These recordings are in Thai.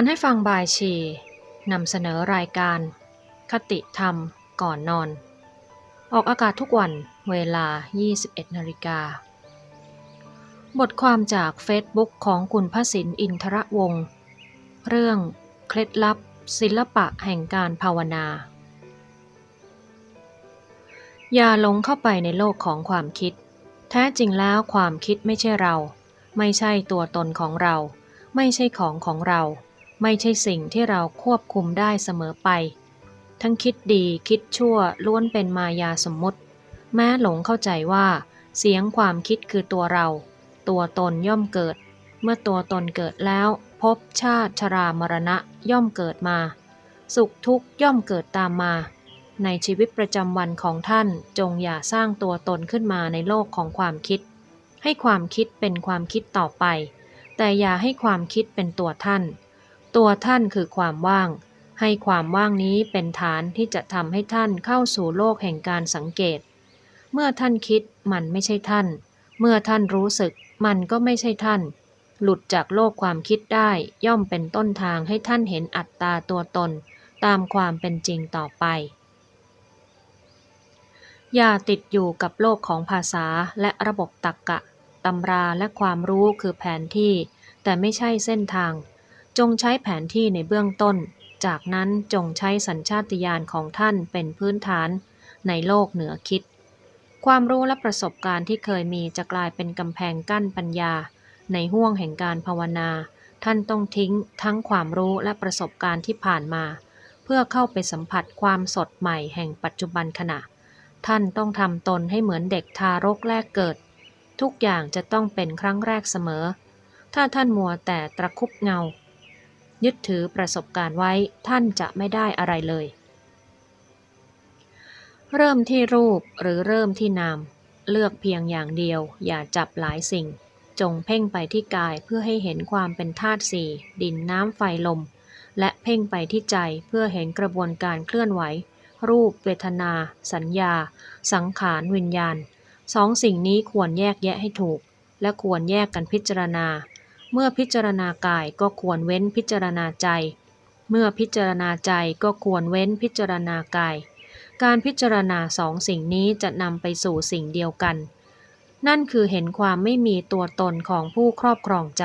านให้ฟังบายชีนำเสนอรายการ คติธรรมก่อนนอน ออกอากาศทุกวันเวลา 21นาฬิกา บทความจากเฟซบุ๊กของคุณพระสินอินทรวงศ์เรื่องเคล็ดลับ ศิลปะแห่งการภาวนา อย่าหลงเข้าไปในโลกของความคิด แท้จริงแล้วความคิดไม่ใช่เรา ไม่ใช่ตัวตนของเรา ไม่ใช่ของของเรา ไม่ใช่สิ่งที่เราควบคุมได้เสมอไป ทั้งคิดดีคิดชั่วล้วนเป็นมายาสมมติ แม้หลงเข้าใจว่า เสียงความคิดคือตัวเรา ตัวตนย่อมเกิด เมื่อตัวตนเกิดแล้ว พบชาติชรามรณะย่อมเกิดมา สุขทุกข์ย่อมเกิดตามมา ในชีวิตประจำวันของท่านจงอย่าสร้างตัวตนขึ้นมาในโลกของความคิด ให้ความคิดเป็นความคิดต่อไป แต่อย่าให้ความคิดเป็นตัวท่าน ตัวท่านคือความว่าง ให้ความว่างนี้เป็นฐานที่จะทำให้ท่านเข้าสู่โลกแห่งการสังเกต เมื่อท่านคิดมันไม่ใช่ท่าน เมื่อท่านรู้สึกมันก็ไม่ใช่ท่าน หลุดจากโลกความคิดได้ย่อมเป็นต้นทางให้ท่านเห็นอัตตาตัวตน ตามความเป็นจริงต่อไป อย่าติดอยู่กับโลกของภาษาและระบบตรรกะตำราและความรู้คือแผนที่ แต่ไม่ใช่เส้นทาง จงใช้แผนที่ในเบื้องต้น จากนั้นจงใช้สัญชาตญาณของท่านเป็นพื้นฐานในโลกเหนือคิด ความรู้และประสบการณ์ที่เคยมีจะกลายเป็นกำแพงกั้นปัญญา ในห้วงแห่งการภาวนา ท่านต้องทิ้งทั้งความรู้และประสบการณ์ที่ผ่านมา เพื่อเข้าไปสัมผัสความสดใหม่แห่งปัจจุบันขณะ ท่านต้องทำตนให้เหมือนเด็กทารกแรกเกิด ทุกอย่างจะต้องเป็นครั้งแรกเสมอ ถ้าท่านมัวแต่ตะคุบเงา ยึดถือประสบการณ์ไว้ท่านจะไม่ได้อะไรเลย เริ่มที่รูปหรือเริ่มที่นาม เลือกเพียงอย่างเดียว อย่าจับหลายสิ่ง จงเพ่งไปที่กายเพื่อให้เห็นความเป็นธาตุสี่ดินน้ำไฟลม และเพ่งไปที่ใจเพื่อเห็นกระบวนการเคลื่อนไหว รูป เวทนา สัญญา สังขารวิญญาณสองสิ่งนี้ควรแยกแยะให้ถูก และควรแยกกันพิจารณา เมื่อพิจารณากายก็ควรเว้นพิจารณาใจ เมื่อพิจารณาใจก็ควรเว้นพิจารณากาย การพิจารณาสองสิ่งนี้จะนำไปสู่สิ่งเดียวกัน นั่นคือเห็นความไม่มีตัวตนของผู้ครอบครองใจ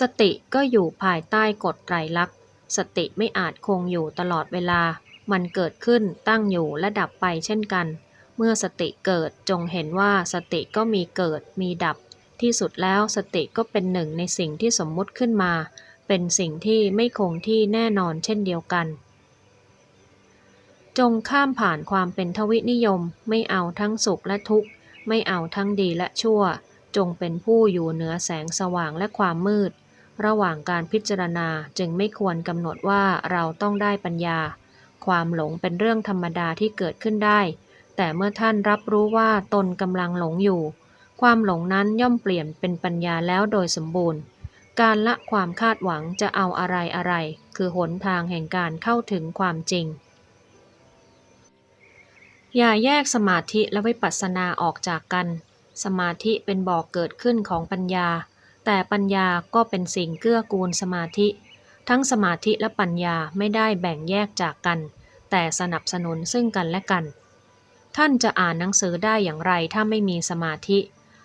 สติก็อยู่ภายใต้กฎไตรลักษณ์ สติไม่อาจคงอยู่ตลอดเวลา มันเกิดขึ้นตั้งอยู่และดับไปเช่นกัน เมื่อสติเกิดจงเห็นว่าสติก็มีเกิดมีดับ ที่สุดแล้วสติก็เป็นหนึ่งในสิ่งที่สมมุติขึ้นมา เป็นสิ่งที่ไม่คงที่แน่นอนเช่นเดียวกัน จงข้ามผ่านความเป็นทวินิยม ไม่เอาทั้งสุขและทุกข์ ไม่เอาทั้งดีและชั่ว จงเป็นผู้อยู่เหนือแสงสว่างและความมืด ระหว่างการพิจารณาจึงไม่ควรกำหนดว่าเราต้องได้ปัญญา ความหลงเป็นเรื่องธรรมดาที่เกิดขึ้นได้ แต่เมื่อท่านรับรู้ว่าตนกำลังหลงอยู่ ความหลงนั้นย่อมเปลี่ยนเป็นปัญญาแล้วโดยสมบูรณ์ การละความคาดหวังจะเอาอะไรอะไร คือหนทางแห่งการเข้าถึงความจริง อย่าแยกสมาธิและวิปัสสนาออกจากกัน สมาธิเป็นบ่อกเกิดขึ้นของปัญญา แต่ปัญญาก็เป็นสิ่งเกื้อกูลสมาธิ ทั้งสมาธิและปัญญาไม่ได้แบ่งแยกจากกัน แต่สนับสนุนซึ่งกันและกัน ท่านจะอ่านหนังสือได้อย่างไรถ้าไม่มีสมาธิ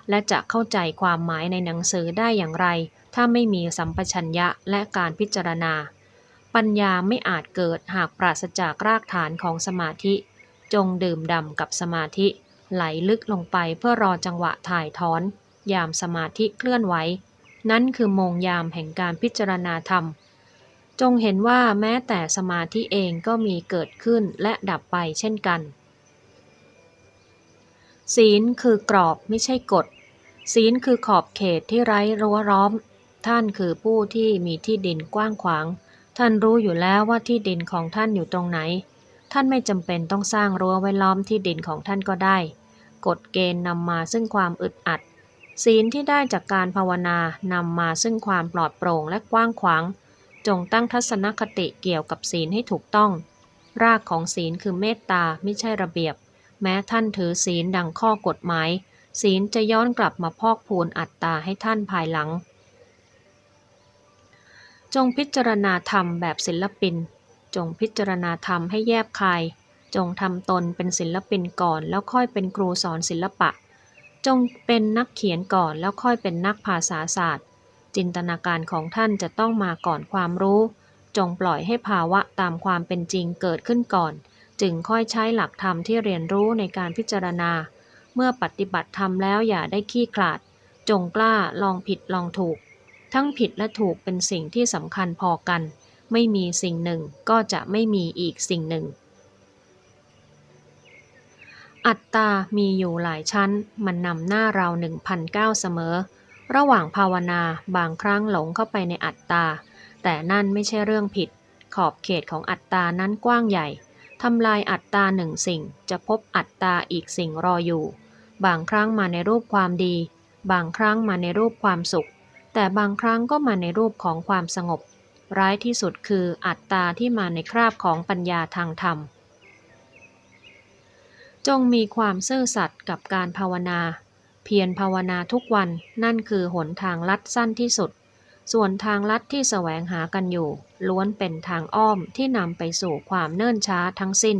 และจะเข้าใจความหมายในหนังสือได้อย่างไร ถ้าไม่มีสัมปชัญญะและการพิจารณา ปัญญาไม่อาจเกิดหากปราศจากรากฐานของสมาธิ จงดื่มด่ำกับสมาธิ ไหลลึกลงไปเพื่อรอจังหวะถ่ายถอน ยามสมาธิเคลื่อนไหว นั่นคือมงยามแห่งการพิจารณาธรรม จงเห็นว่าแม้แต่สมาธิเองก็มีเกิดขึ้นและดับไปเช่นกันศีลคือกรอบไม่ใช่กฎ ศีลคือขอบเขตที่ไร้รั้วล้อม ท่านคือผู้ที่มีที่ดินกว้างขวาง ท่านรู้อยู่แล้วว่าที่ดินของท่านอยู่ตรงไหน ท่านไม่จำเป็นต้องสร้างรั้วไว้ล้อมที่ดินของท่านก็ได้ กฎเกณฑ์นำมาซึ่งความอึดอัด ศีลที่ได้จากการภาวนานำมาซึ่งความปลอดโปร่งและกว้างขวาง จงตั้งทัศนคติเกี่ยวกับศีลให้ถูกต้อง รากของศีลคือเมตตาไม่ใช่ระเบียบ แม้ท่านถือศีลดังข้อกฎหมาย ศีลจะย้อนกลับมาพอกพูนอัตตาให้ท่านภายหลัง จงพิจารณาธรรมแบบศิลปิน จงพิจารณาธรรมให้แยบคาย จงทำตนเป็นศิลปินก่อนแล้วค่อยเป็นครูสอนศิลปะ จงเป็นนักเขียนก่อนแล้วค่อยเป็นนักภาษาศาสตร์ จินตนาการของท่านจะต้องมาก่อนความรู้ จงปล่อยให้ภาวะตามความเป็นจริงเกิดขึ้นก่อน จึงค่อยใช้หลักธรรมที่เรียนรู้ในการพิจารณา เมื่อปฏิบัติธรรมแล้วอย่าได้ขี้ขลาด จงกล้าลองผิดลองถูก ทั้งผิดและถูกเป็นสิ่งที่สำคัญพอกัน ไม่มีสิ่งหนึ่งก็จะไม่มีอีกสิ่งหนึ่ง อัตตา มีอยู่หลายชั้น มันนำหน้าเราหนึ่งพันเก้าเสมอ ระหว่างภาวนาบางครั้งหลงเข้าไปในอัตตา แต่นั่นไม่ใช่เรื่องผิด ขอบเขตของอัตตานั้นกว้างใหญ่ทำลายอัตตาหนึ่งสิ่งจะพบอัตตาอีกสิ่งรออยู่ บางครั้งมาในรูปความดี บางครั้งมาในรูปความสุข แต่บางครั้งก็มาในรูปของความสงบ ร้ายที่สุดคืออัตตาที่มาในคราบของปัญญาทางธรรม จงมีความซื่อสัตย์กับการภาวนา เพียรภาวนาทุกวันนั่นคือหนทางลัดสั้นที่สุด ส่วนทางลัดที่แสวงหากันอยู่ ล้วนเป็นทางอ้อมที่นำไปสู่ความเนิ่นช้าทั้งสิ้น